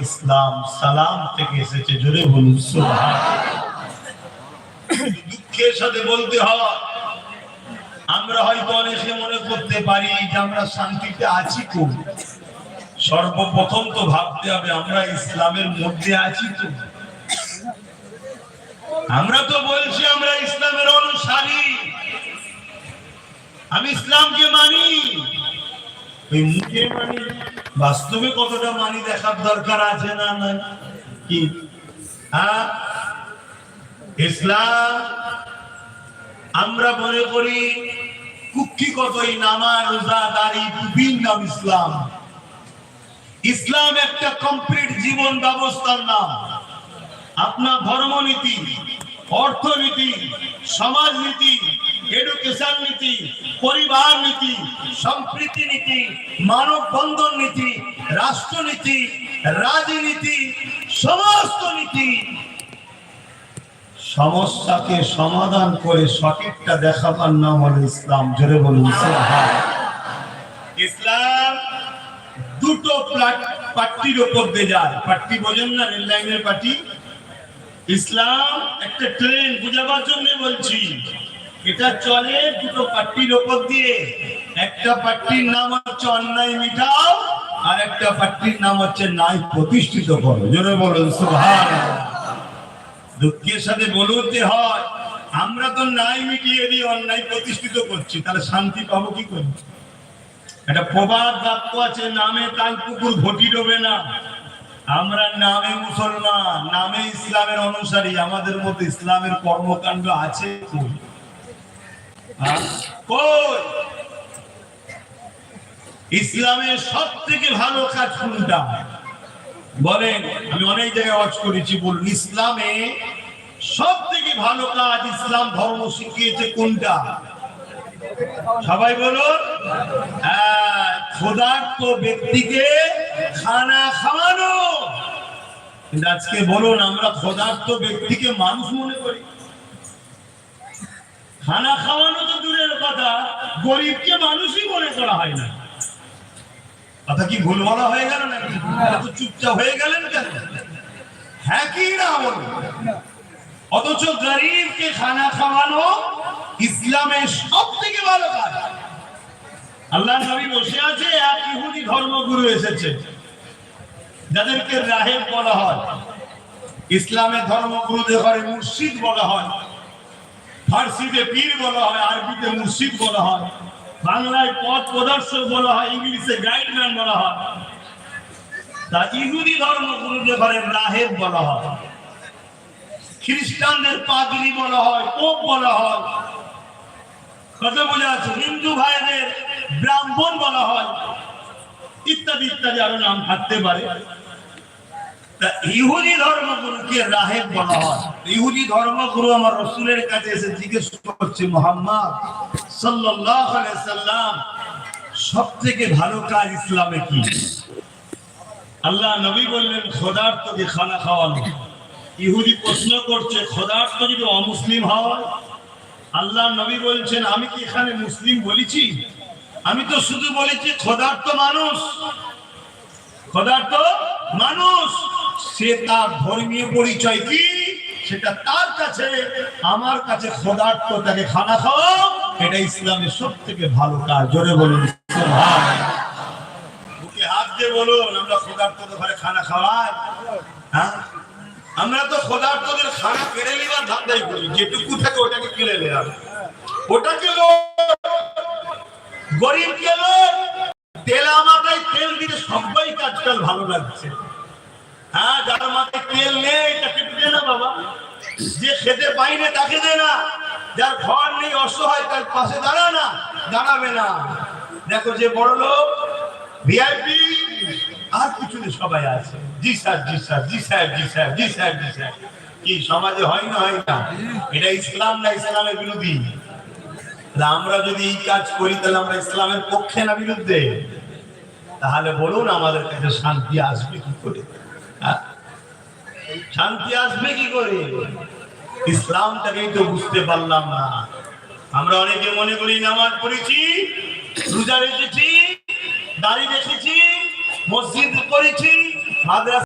ইসলাম সালাম থেকে এসেছে জোরে বলুন দুঃখের সাথে বলতে হয়, আমরা হয়তো অনেকে মনে করতে পারি যে আমরা শান্তিতে আছি খুব সর্বপ্রথম তো ভাবতে হবে আমরা ইসলামের মধ্যে আছি তো আমরা তো বলছি আমরা ইসলামের অনুসারী। আমি ইসলামকে মানি। মুখে মানি বাস্তবে কতটা মানি দেখার দরকার আছে না না কি? হ্যাঁ? ইসলাম, আমরা মনে করি কুক্ষিগত এই নামা রোজা, দাড়ি টুপির নাম ইসলাম। ইসলাম একটা কমপ্লিট জীবন ব্যবস্থার নাম। আপনার ধর্মনীতি, অর্থনীতি, সমাজনীতি এডুকেশন নীতি, পরিবার নীতি, সম্প্রীতি নীতি মানব বন্ধন নীতি, রাষ্ট্রনীতি, রাজনীতি, সমস্ত নীতি। সমস্যাকে সমাধান করে সঠিকটা দেখাবার নাম হলো ইসলাম। জোরে বলুন ইসলাম দুটো পার্টির ওপর দিয়ে যায়। পাট্টি বোঝেন না, রেল লাইনের পার্টি ইসলাম একটা ট্রেন, বুঝাবার জন্য বলছি। এটা চলে, দুটো পাট্টির ওপর দিয়ে। একটা পাট্টির নাম হচ্ছে অন্যায় মিটাও, আর একটা পাট্টির নাম হচ্ছে ন্যায় প্রতিষ্ঠিত করো। জোরে বলুন সুভান দুঃখের সাথে বলতে হয়, আমরা তো ন্যায় মিটিয়ে দিয়ে অন্যায় প্রতিষ্ঠিত করছি, তাহলে শান্তি পাবো কি করে? একটা প্রবাদ বাক্য আছে, নামে তাল কুকুর ঘটি ডোবে না। আমরা নামে মুসলমান, নামে ইসলামের অনুসারী, আমাদের মধ্যে ইসলামের কর্মকাণ্ড আছে ইসলামের সব থেকে ভালো কাজ কোনটা? বলেন আমি অনেক জায়গায় ওয়াজ করেছি বলুন। ইসলামে সব থেকে ভালো কাজ ইসলাম ধর্ম শিখিয়েছে কোনটা? সবাই বলুন। হ্যাঁ, ক্ষুধার্ত ব্যক্তিকে খানা খাওয়ানো। আজকে বলুন আমরা ক্ষুধার্ত ব্যক্তিকে মানুষ মনে করি। খানা খাওয়ানো তো দূরের কথা, গরিবকে মানুষই মনে করা হয় না। কথা কি ভুল বলা হয়ে গেল নাকি? চুপচাপ হয়ে গেলেন কেন? হ্যাঁ কি না অথচ গরিবকে খানা খাওয়ানো ইসলামের সব থেকে ভালো কাজ। আল্লাহ নবী বসে আছে, এক ইহুদি ধর্মগুরু এসেছে, যাদেরকে রাহেব বলা হয়। ইসলামের ধর্মগুরুদের ঘরে মুর্শিদ বলা হয়। ফার্সিতে পীর বলা হয়, আরবিতে মুর্শিদ বলা হয়, বাংলায় পথ প্রদর্শক বলা হয়, ইংলিশে গাইডম্যান বলা হয়। তা ইহুদি ধর্মগুরুদের ঘরে রাহেব বলা হয়। খ্রিস্টানদের পাগলি বলা হয়, পোপ বলা হয়। কত বোঝা আছে, হিন্দু ভাইদের ব্রাহ্মণ বলা হয়। ইত্যাদি ইত্যাদি আরও নাম থাকতে পারে। ইহুদি ধর্মগুরুকে রাহেব বলা হয়। ইহুদি ধর্মগুরু আমার রসুলের কাছে এসে জিজ্ঞেস করছে, মোহাম্মদ সাল্লাম সব থেকে ভালো কাজ ইসলামে কি? আল্লাহ নবী বললেন, খোদার্থকে খানা খাওয়ানো। ইহুদি প্রশ্ন করছে, খোদার্থ যদি অমুসলিম আল্লাহ নবী বলছেন, আমি কি এখানে মুসলিম বলেছি? আমি তো শুধু বলেছি, খোদার্থ মানুষ। খোদার্থ মানুষ। সে তার ধর্মীয় পরিচয় কি? সেটা তার কাছে, আমার কাছে খোদার্থ তাকে খানা খাওয়া এটা ইসলামের সব থেকে ভালো কাজ। জোরে বলুন হ্যাঁ? আমরা তো খানা কেড়ে নেওয়ার করি, যেটুকু থাকে ওটাকে গরিব তেলা মাথায় তেল দিতে সবাই আজকাল ভালো লাগছে। হ্যাঁ যার মাথায় তেল নেই, তাকে দিতে না বাবা। যে খেতে পাইনে তাকে দে না। যার ঘর নেই, অসহায়, তার পাশে দাঁড়া না, দাঁড়াবে না। দেখো যে বড় লোক ভিআইপি আর কিছু নেই সবাই আছে। জি স্যার জি স্যার জি স্যার জি স্যার জি স্যার জি স্যার। কি সমাজে হয় না হয় না? এটা ইসলাম না ইসলামের বিরোধী? আমরা যদি এই কাজ করি, তাহলে আমরা ইসলামের পক্ষে না বিরুদ্ধে? তাহলে বলুন আমাদের কাছে শান্তি আসবে কি করে? শান্তি আসবে কি করে? ইসলামটাকেই তো বুঝতে পারলাম না। আমরা অনেকে মনে করি নামাজ পড়েছি, রোজা রেখেছি, দাড়ি রেখেছি মসজিদ করেছি, মাদ্রাসা